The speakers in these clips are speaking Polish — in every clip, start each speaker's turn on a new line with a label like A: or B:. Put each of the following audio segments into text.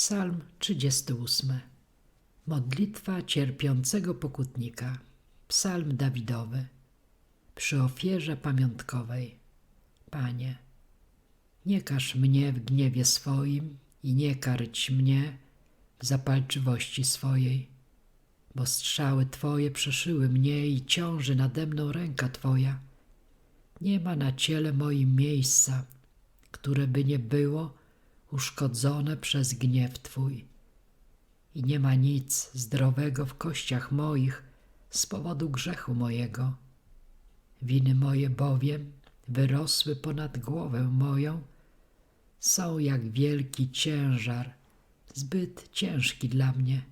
A: Psalm 38. Modlitwa cierpiącego pokutnika. Psalm Dawidowy. Przy ofierze pamiątkowej. Panie, nie każ mnie w gniewie swoim i nie karć mnie w zapalczywości swojej, bo strzały Twoje przeszyły mnie i ciąży nade mną ręka Twoja. Nie ma na ciele moim miejsca, które by nie było uszkodzone przez gniew Twój. I nie ma nic zdrowego w kościach moich z powodu grzechu mojego. Winy moje bowiem wyrosły ponad głowę moją, są jak wielki ciężar, zbyt ciężki dla mnie.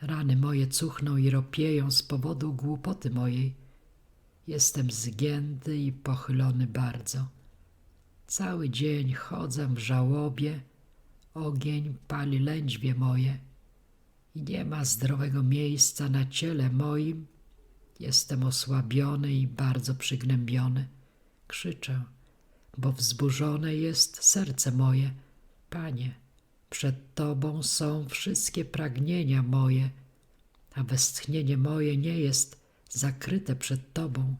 A: Rany moje cuchną i ropieją z powodu głupoty mojej. Jestem zgięty i pochylony bardzo. Cały dzień chodzę w żałobie, ogień pali lędźwie moje i nie ma zdrowego miejsca na ciele moim. Jestem osłabiony i bardzo przygnębiony. Krzyczę, bo wzburzone jest serce moje. Panie, przed Tobą są wszystkie pragnienia moje, a westchnienie moje nie jest zakryte przed Tobą.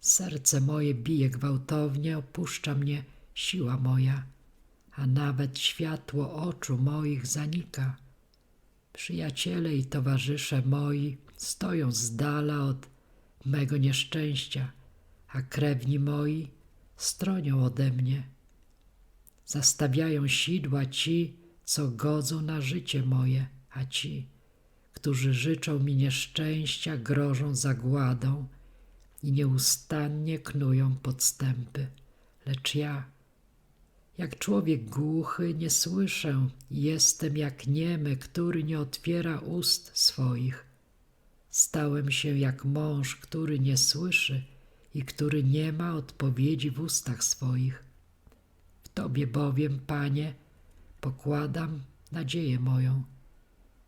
A: Serce moje bije gwałtownie, opuszcza mnie siła moja, a nawet światło oczu moich zanika. Przyjaciele i towarzysze moi stoją z dala od mego nieszczęścia, a krewni moi stronią ode mnie. Zastawiają sidła ci, co godzą na życie moje, a ci, którzy życzą mi nieszczęścia, grożą zagładą i nieustannie knują podstępy. Lecz ja, jak człowiek głuchy, nie słyszę, jestem jak niemy, który nie otwiera ust swoich. Stałem się jak mąż, który nie słyszy i który nie ma odpowiedzi w ustach swoich. W Tobie bowiem, Panie, pokładam nadzieję moją.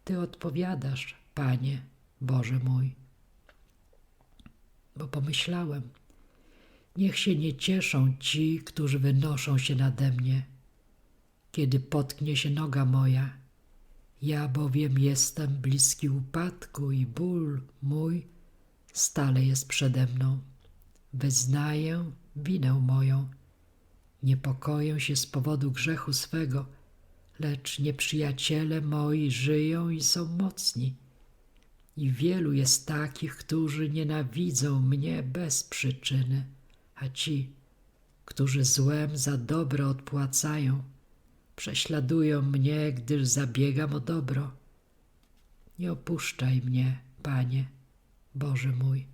A: Ty odpowiadasz, Panie, Boże mój. Bo pomyślałem, niech się nie cieszą ci, którzy wynoszą się nade mnie, kiedy potknie się noga moja. Ja bowiem jestem bliski upadku i ból mój stale jest przede mną. Wyznaję winę moją. Niepokoję się z powodu grzechu swego, lecz nieprzyjaciele moi żyją i są mocni. I wielu jest takich, którzy nienawidzą mnie bez przyczyny, a ci, którzy złem za dobre odpłacają, prześladują mnie, gdyż zabiegam o dobro. Nie opuszczaj mnie, Panie, Boże mój.